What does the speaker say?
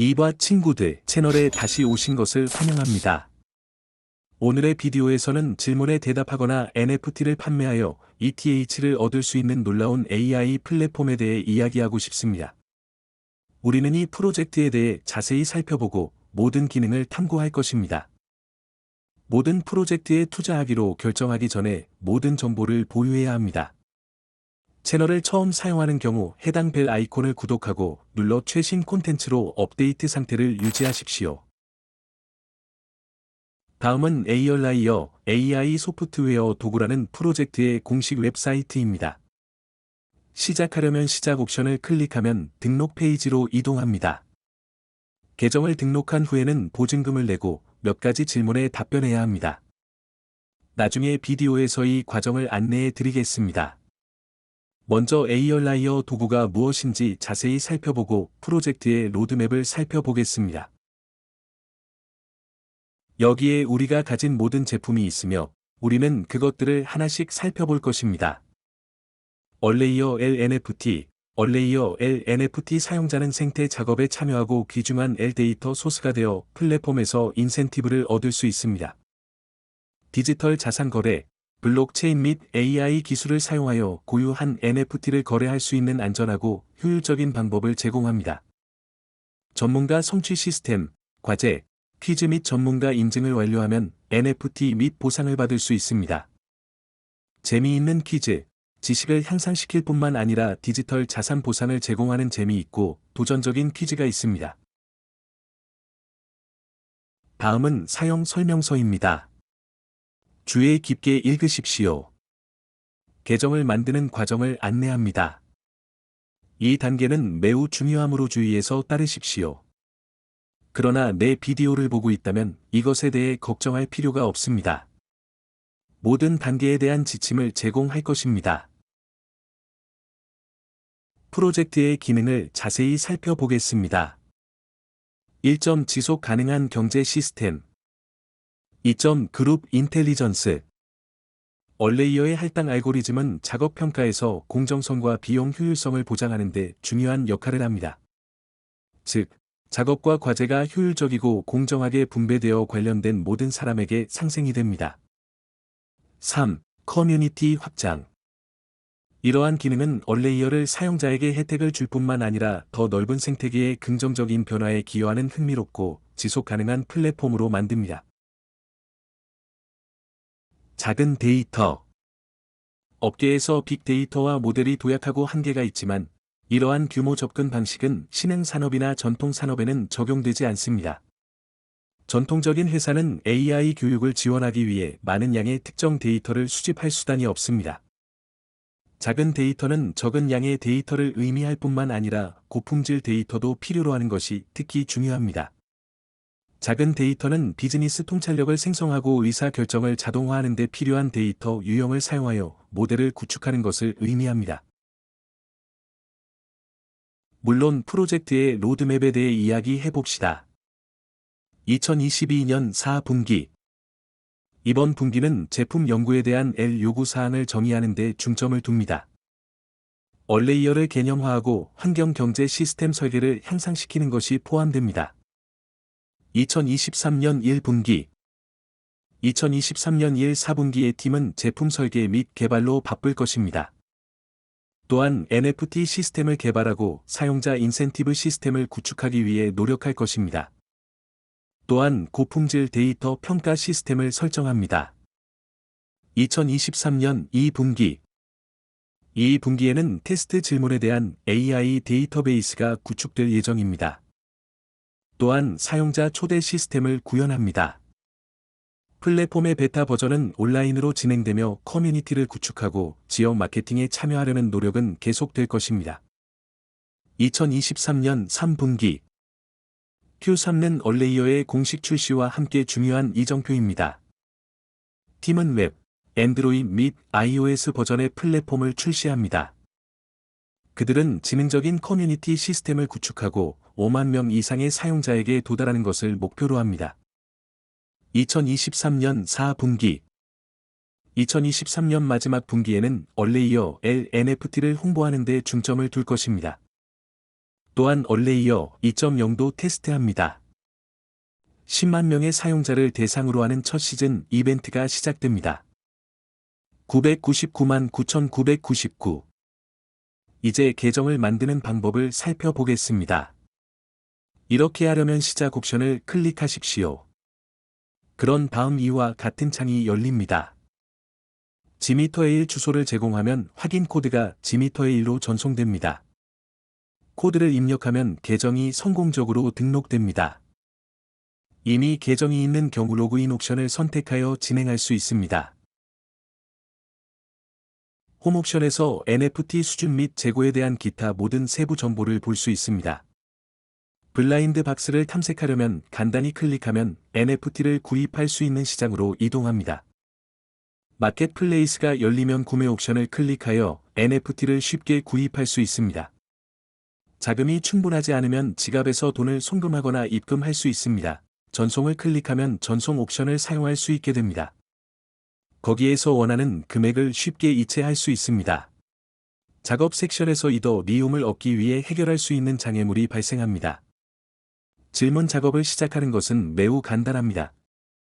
이과 친구들 채널에 다시 오신 것을 환영합니다. 오늘의 비디오에서는 질문에 대답하거나 NFT를 판매하여 ETH를 얻을 수 있는 놀라운 AI 플랫폼에 대해 이야기하고 싶습니다. 우리는 이 프로젝트에 대해 자세히 살펴보고 모든 기능을 탐구할 것입니다. 모든 프로젝트에 투자하기로 결정하기 전에 모든 정보를 보유해야 합니다. 채널을 처음 사용하는 경우 해당 벨 아이콘을 구독하고 눌러 최신 콘텐츠로 업데이트 상태를 유지하십시오. 다음은 에이얼라이어 AI 소프트웨어 도구라는 프로젝트의 공식 웹사이트입니다. 시작하려면 시작 옵션을 클릭하면 등록 페이지로 이동합니다. 계정을 등록한 후에는 보증금을 내고 몇 가지 질문에 답변해야 합니다. 나중에 비디오에서 이 과정을 안내해 드리겠습니다. 먼저 에이얼라이어 도구가 무엇인지 자세히 살펴보고 프로젝트의 로드맵을 살펴보겠습니다. 여기에 우리가 가진 모든 제품이 있으며 우리는 그것들을 하나씩 살펴볼 것입니다. 얼레이어 LNFT, 얼레이어 LNFT 사용자는 생태 작업에 참여하고 귀중한 L 데이터 소스가 되어 플랫폼에서 인센티브를 얻을 수 있습니다. 디지털 자산 거래, 블록체인 및 AI 기술을 사용하여 고유한 NFT를 거래할 수 있는 안전하고 효율적인 방법을 제공합니다. 전문가 성취 시스템, 과제, 퀴즈 및 전문가 인증을 완료하면 NFT 및 보상을 받을 수 있습니다. 재미있는 퀴즈, 지식을 향상시킬 뿐만 아니라 디지털 자산 보상을 제공하는 재미있고 도전적인 퀴즈가 있습니다. 다음은 사용 설명서입니다. 주의 깊게 읽으십시오. 계정을 만드는 과정을 안내합니다. 이 단계는 매우 중요하므로 주의해서 따르십시오. 그러나 내 비디오를 보고 있다면 이것에 대해 걱정할 필요가 없습니다. 모든 단계에 대한 지침을 제공할 것입니다. 프로젝트의 기능을 자세히 살펴보겠습니다. 1점 지속 가능한 경제 시스템 2점 그룹 인텔리전스 얼레이어의 할당 알고리즘은 작업 평가에서 공정성과 비용 효율성을 보장하는 데 중요한 역할을 합니다. 즉, 작업과 과제가 효율적이고 공정하게 분배되어 관련된 모든 사람에게 상생이 됩니다. 3. 커뮤니티 확장 이러한 기능은 얼레이어를 사용자에게 혜택을 줄 뿐만 아니라 더 넓은 생태계의 긍정적인 변화에 기여하는 흥미롭고 지속 가능한 플랫폼으로 만듭니다. 작은 데이터 업계에서 빅데이터와 모델이 도약하고 한계가 있지만 이러한 규모 접근 방식은 신흥 산업이나 전통 산업에는 적용되지 않습니다. 전통적인 회사는 AI 교육을 지원하기 위해 많은 양의 특정 데이터를 수집할 수단이 없습니다. 작은 데이터는 적은 양의 데이터를 의미할 뿐만 아니라 고품질 데이터도 필요로 하는 것이 특히 중요합니다. 작은 데이터는 비즈니스 통찰력을 생성하고 의사 결정을 자동화하는 데 필요한 데이터 유형을 사용하여 모델을 구축하는 것을 의미합니다. 물론 프로젝트의 로드맵에 대해 이야기해 봅시다. 2022년 4분기 이번 분기는 제품 연구에 대한 L 요구 사항을 정의하는 데 중점을 둡니다. 얼레이어를 개념화하고 환경 경제 시스템 설계를 향상시키는 것이 포함됩니다. 2023년 1분기 2023년 1, 4분기의 팀은 제품 설계 및 개발로 바쁠 것입니다. 또한 NFT 시스템을 개발하고 사용자 인센티브 시스템을 구축하기 위해 노력할 것입니다. 또한 고품질 데이터 평가 시스템을 설정합니다. 2023년 2분기 2분기에는 테스트 질문에 대한 AI 데이터베이스가 구축될 예정입니다. 또한 사용자 초대 시스템을 구현합니다. 플랫폼의 베타 버전은 온라인으로 진행되며 커뮤니티를 구축하고 지역 마케팅에 참여하려는 노력은 계속될 것입니다. 2023년 3분기 Q3는 얼레이어의 공식 출시와 함께 중요한 이정표입니다. 팀은 웹, 앤드로이드 및 iOS 버전의 플랫폼을 출시합니다. 그들은 지능적인 커뮤니티 시스템을 구축하고 5만 명 이상의 사용자에게 도달하는 것을 목표로 합니다. 2023년 4분기 2023년 마지막 분기에는 얼레이어 L NFT를 홍보하는 데 중점을 둘 것입니다. 또한 얼레이어 2.0도 테스트합니다. 10만 명의 사용자를 대상으로 하는 첫 시즌 이벤트가 시작됩니다. 999만 9,999 이제 계정을 만드는 방법을 살펴보겠습니다. 이렇게 하려면 시작 옵션을 클릭하십시오. 그런 다음 이와 같은 창이 열립니다. 지미터에일 주소를 제공하면 확인 코드가 지미터에일로 전송됩니다. 코드를 입력하면 계정이 성공적으로 등록됩니다. 이미 계정이 있는 경우 로그인 옵션을 선택하여 진행할 수 있습니다. 홈 옵션에서 NFT 수준 및 재고에 대한 기타 모든 세부 정보를 볼 수 있습니다. 블라인드 박스를 탐색하려면 간단히 클릭하면 NFT를 구입할 수 있는 시장으로 이동합니다. 마켓플레이스가 열리면 구매 옵션을 클릭하여 NFT를 쉽게 구입할 수 있습니다. 자금이 충분하지 않으면 지갑에서 돈을 송금하거나 입금할 수 있습니다. 전송을 클릭하면 전송 옵션을 사용할 수 있게 됩니다. 거기에서 원하는 금액을 쉽게 이체할 수 있습니다. 작업 섹션에서 이더 리움을 얻기 위해 해결할 수 있는 장애물이 발생합니다. 질문 작업을 시작하는 것은 매우 간단합니다.